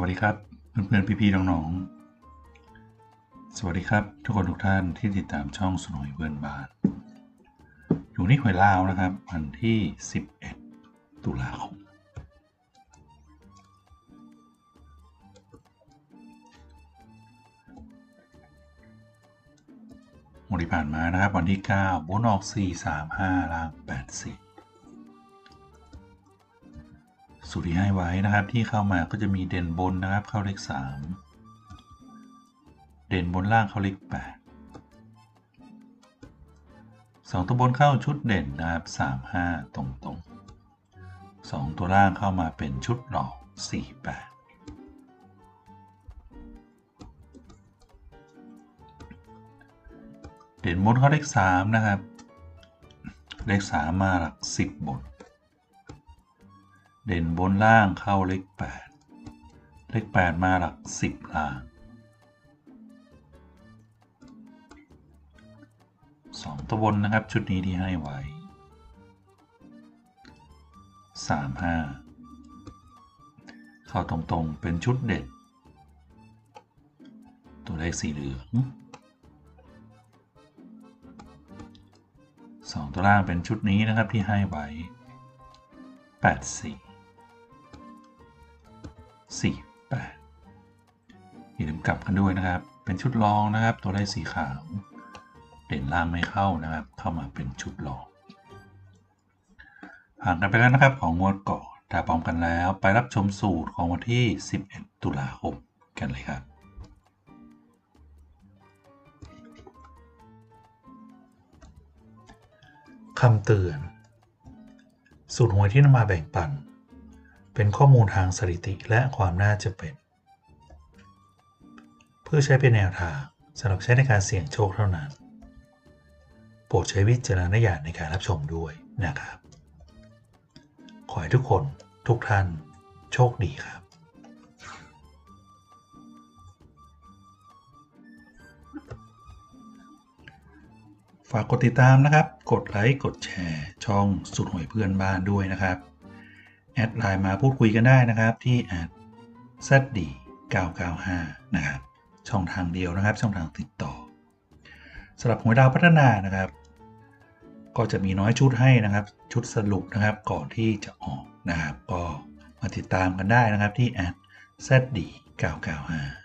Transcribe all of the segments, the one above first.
วัสดีครับเพื่อนๆพี่ๆน้องๆสวัสดีครับ ทุกคนทุกท่านที่ติดตามช่องสนอยเพื่อนบานอยู่นี่หวยลาวนะครับ วันที่ 11 ตุลาคมหมดที่ผ่านมานะครับ วันที่ 9บนออก 4 3 5ล่าง8 4 สูตรที่ให้ไว้นะครับ ที่เข้ามาก็จะมีเด่นบนนะครับ เข้าเลข 3 เด่นบนล่างเข้าเลข8 2 ตัวบนเข้าชุดเด่นนะครับ 3 5 ตรงตรง2ตัวล่างเข้ามาเป็นชุดหลอก 4 8เด่นบนเข้าเลข3นะครับ เลข3มาหลัก 10บน เด่นบนล่างเข้าเลข8 เลข 8 มาหลัก 10ล่าง2ตัวบนนะครับชุดนี้ที่ให้ไว้3 5เข้าตรงๆเป็นชุดเด่นตัวเลขสีเหลือง2ตัวล่างเป็นชุดนี้นะครับที่ให้ไว้8 4 4 8อย่าลืมกลับกันด้วยนะครับ เป็นชุดรองนะครับ ตัวได้สีขาว เด่นล่างไม่เข้านะครับ เข้ามาเป็นชุดรองผ่านกันไปแล้วนะครับของงวดก่อนถ้าพร้อมกันแล้วไปรับชมสูตรของวันที่ 11 ตุลาคมกันเลยครับคำเตือน สูตรหวยที่นำมาแบ่งปัน เป็นข้อมูลทางสถิติและความน่าจะเป็น เพื่อใช้เป็นแนวทางสำหรับใช้ในการเสี่ยงโชคเท่านั้น โปรดใช้วิจารณญาณในการรับชมด้วยนะครับ ขอให้ทุกคนทุกท่านโชคดีครับฝากกดติดตามนะครับ กดไลค์ กดแชร์ ช่องสุดหวยเพื่อนบ้านด้วยนะครับ แอดไลน์มาพูดคุยกันได้นะครับที่แอด zd 995นะครับช่องทางเดียวนะครับ ช่องทางติดต่อสำหรับหัวดาวพัฒนานะครับ ก็จะมีน้อยชุดให้นะครับ ชุดสรุปนะครับก่อนที่จะออกนะครับ ก็มาติดตามกันได้นะครับที่แอด zd 995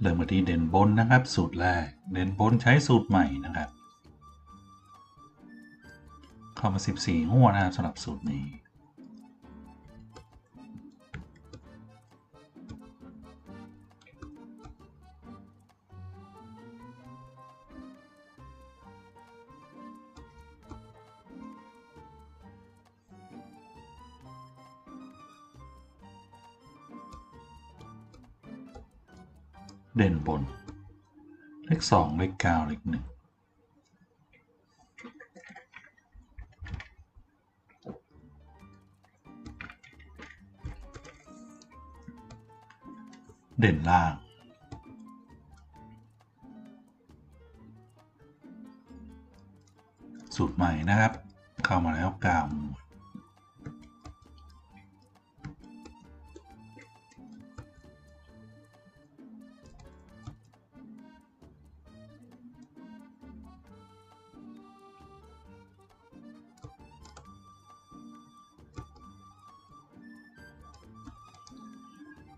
เริ่มกันที่เด่นบนนะครับ สูตรแรก เด่นบนใช้สูตรใหม่นะครับ เข้ามา 14 หัวนะครับสำหรับสูตรนี้ เด่นบน เลขสองเลขเก้าเลขหนึ่งเด่นล่าง สูตรใหม่นะครับ เข้ามาแล้วก้าหมวด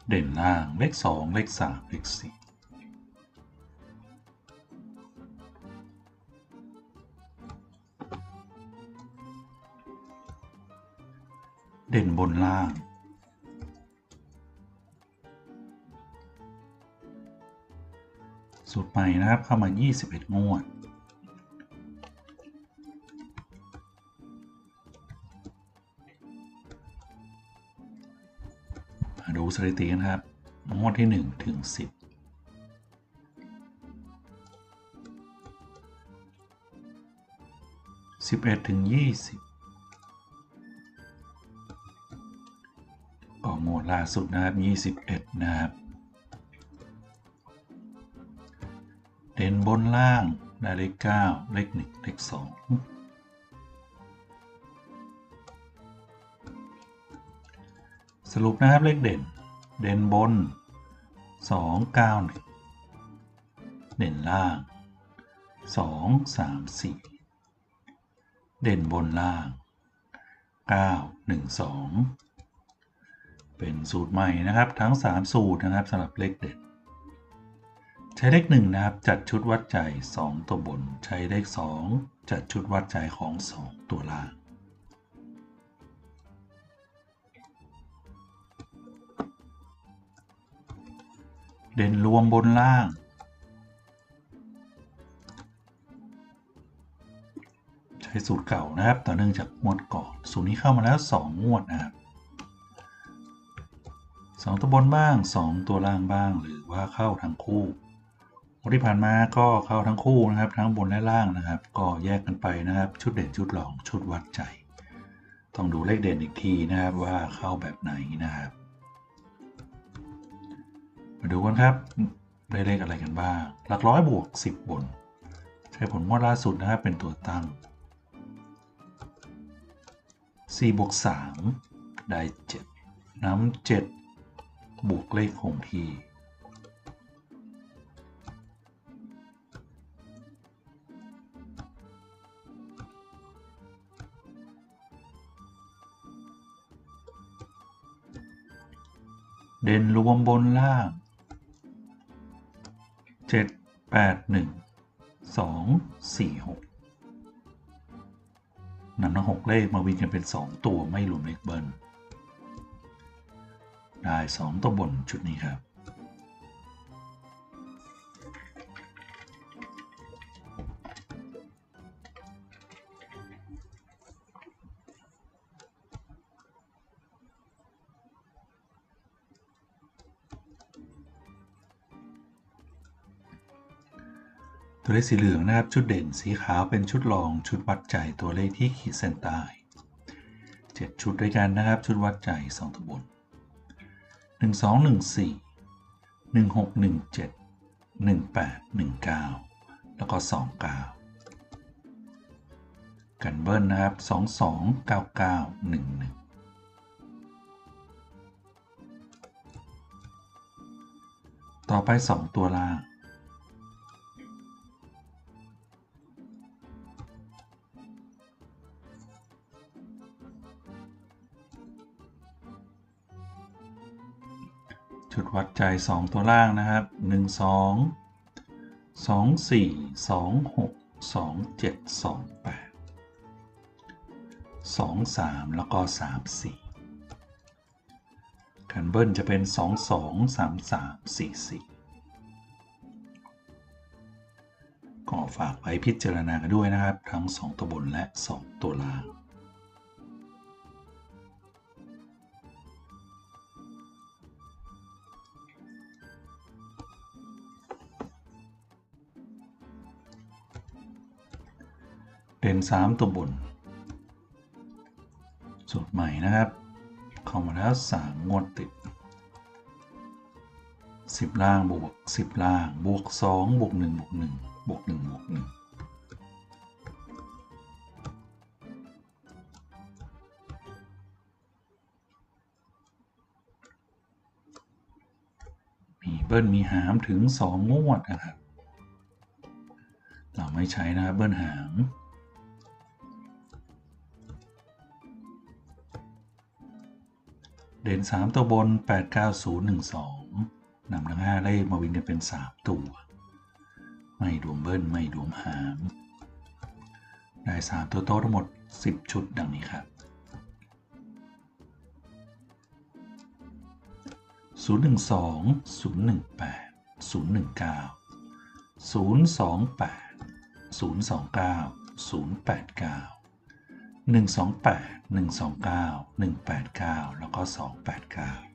เด่นล่างเลขสองเลขสามเลขสี่เด่นบนล่างสูตรใหม่นะครับเข้ามา 21 งวด สถิติกันครับงวดที่ 1 ถึง 10 11ถึง20ออกงวดล่าสุดนะครับ21นะครับ เด่นบนล่างได้เลข9เลข1เลข2สรุปนะครับเลขเด่น เด่นบน 2 9 1 เด่นล่าง 2 3 4 เด่นบนล่าง 9 1 2 เป็นสูตรใหม่นะครับทั้ง 3 สูตรนะครับสำหรับเลขเด่นใช้เลข1นะครับจัดชุดวัดใจ 2 ตัวบน ใช้เลข 2 จัดชุดวัดใจของ 2 ตัวล่าง เด่นรวมบนล่าง ใช้สูตรเก่านะครับ ต่อเนื่องจากงวดก่อนสูตรนี้เข้ามาแล้ว 2 งวดนะครับ2ตัวบนบ้าง 2 ตัวล่างบ้างหรือว่าเข้าทั้งคู่งวดที่ผ่านมาก็เข้าทั้งคู่นะครับ ทั้งบนและล่างนะครับ ก็แยกกันไปนะครับ ชุดเด่นชุดรองชุดวัดใจ ต้องดูเลขเด่นอีกทีนะครับว่าเข้าแบบไหนนะครับ มาดูกันครับได้เลขอะไรกันบ้าง หลักร้อยบวก 10 บน ใช้ผลงวดล่าสุดนะครับเป็นตัวตั้ง4บวก3ได้ 7 น้ำ7บวกเลขคงที่เด่นรวมบนล่าง 7 8 1 2 4 6นำทั้ง6เลขมาวิ่งกันเป็น2ตัวไม่รวมเลขเบิ้ลได้2ตัวบนชุดนี้ครับ ตัวเลขสีเหลืองนะครับชุดเด่นสีขาวเป็นชุดรองชุดวัดใจตัวเลขที่ขีดเส้นใต้7ชุดด้วยกันนะครับ ชุดวัดใจ2ตัวบน1 2 1 4 1 6 1 7 1 8 1 9 แล้วก็ 2 9 กันเบิ้ลนะครับ 2 2 9 9 1 1ต่อไป 2 ตัวล่าง ชุดวัดใจ 2 ตัวล่างนะครับ 1 2 2 4 2 6 2 7 2 8 2 3 แล้วก็ 3 4กันเบิ้ลจะเป็น 2 2 3 3 4 4 ก็ฝากไว้พิจารณากันด้วยนะครับ ทั้ง 2 ตัวบนและ 2 ตัวล่าง เด่น 3 ตัวบน สูตรใหม่นะครับ เข้ามาแล้ว 3 งวดติด 10 ล่างบวก 10 ล่าง บวก 2 บวก 1 บวก 1 บวก 1 บวก1มีเบิ้ลมีหามถึง 2 งวดนะครับ เราไม่ใช้นะครับเบิ้ลหาง เด่น 3 ตัวบน 8 9 0 1 2นำทั้ง5เลขมาวิ่งกันเป็น 3 ตัว ไม่รวมเบิ้ลไม่รวมหาม ได้ 3 ตัวโต๊ะทั้งหมด 10 ชุดดังนี้ครับ012 018 019 028 029 089 128 129 189 แล้วก็ 289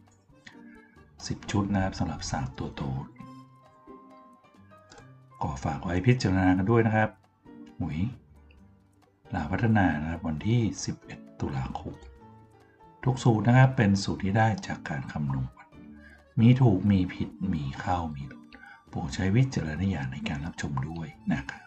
10 ชุดนะครับสำหรับ 3 ตัวโต๊ดก็ฝากไว้พิจารณากันด้วยนะครับ หมุยลาพัฒนานะครับวันที่ 11 ตุลาคมทุกสูตรนะครับเป็นสูตรที่ได้จากการคำนวณมีถูกมีผิดมีเข้ามีหลุดโปรดใช้วิจารณญาณในการรับชมด้วยนะครับ